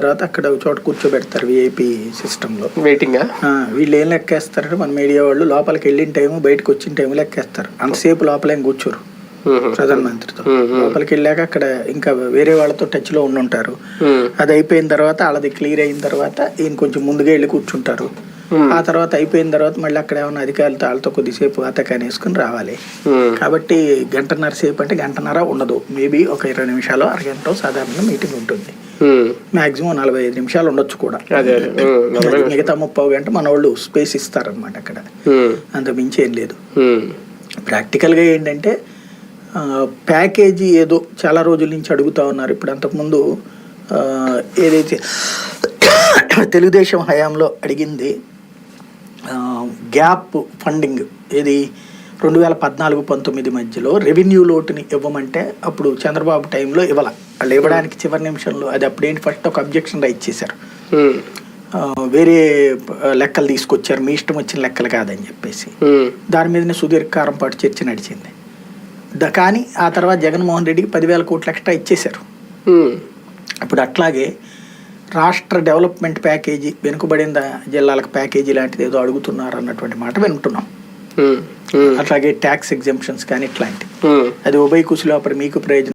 తర్వాత అక్కడ చోట కూర్చోబెడతారు విఐపి సిస్టంలో వెయిటింగా వీళ్ళు ఏం లెక్కేస్తారంటే మన మీడియా వాళ్ళు లోపలికి వెళ్ళిన టైము బయటకు వచ్చిన టైము లెక్కేస్తారు. అంతసేపు లోపలేం కూర్చోరు ప్రధానమంత్రితో. లోపలికి వెళ్ళాక అక్కడ ఇంకా వేరే వాళ్ళతో టచ్లో ఉండుంటారు. అది అయిపోయిన తర్వాత వాళ్ళది క్లియర్ అయిన తర్వాత ఈయన కొంచెం ముందుగా వెళ్ళి కూర్చుంటారు. ఆ తర్వాత అయిపోయిన తర్వాత మళ్ళీ అక్కడ ఏమైనా అధికారులతో వాళ్ళతో కొద్దిసేపు అతకాని వేసుకుని రావాలి కాబట్టి గంటన్నర సేపు అంటే గంటన్నర ఉండదు. మేబీ ఒక ఇరవై నిమిషాలు అరగంట సాధారణ మీటింగ్ ఉంటుంది. మాక్సిమం నలభై ఐదు నిమిషాలు ఉండొచ్చు కూడా. మిగతా ముప్పై గంట మన వాళ్ళు స్పేస్ ఇస్తారనమాట అక్కడ అంత మించి ఏం లేదు. ప్రాక్టికల్గా ఏంటంటే ప్యాకేజీ ఏదో చాలా రోజుల నుంచి అడుగుతా ఉన్నారు. ఇప్పుడు అంతకుముందు ఏదైతే తెలుగుదేశం హయాంలో అడిగింది గ్యాప్ ఫండింగ్ ఏది? రెండు వేల పద్నాలుగు పంతొమ్మిది మధ్యలో రెవెన్యూ లోటుని ఇవ్వమంటే అప్పుడు చంద్రబాబు టైంలో ఇవ్వాల. వాళ్ళు ఇవ్వడానికి చివరి నిమిషంలో అది అప్పుడేంటి? ఫస్ట్ ఒక అబ్జెక్షన్ రైట్ చేశారు. వేరే లెక్కలు తీసుకొచ్చారు. మీ ఇష్టం వచ్చిన లెక్కలు కాదని చెప్పేసి. దాని మీదనే సుదీర్ఘకాలం పాటు చర్చ నడిచింది. ద- కానీ ఆ తర్వాత జగన్మోహన్ రెడ్డికి పదివేల కోట్ల ఎక్స్ట్రా ఇచ్చేశారు. ఉమ్, ఇప్పుడు అట్లాగే రాష్ట్ర డెవలప్మెంట్ ప్యాకేజీ వెనుకబడిన జిల్లాలకు ప్యాకేజీ లాంటిది ఏదో అడుగుతున్నారు అన్నటువంటి మాట వింటున్నాం. అట్లాగే ట్యాక్స్ ఎగ్జంప్షన్స్ కానీ ఇట్లాంటివి. అది ఉభయ కుశలోపరి మీకు ప్రయోజనం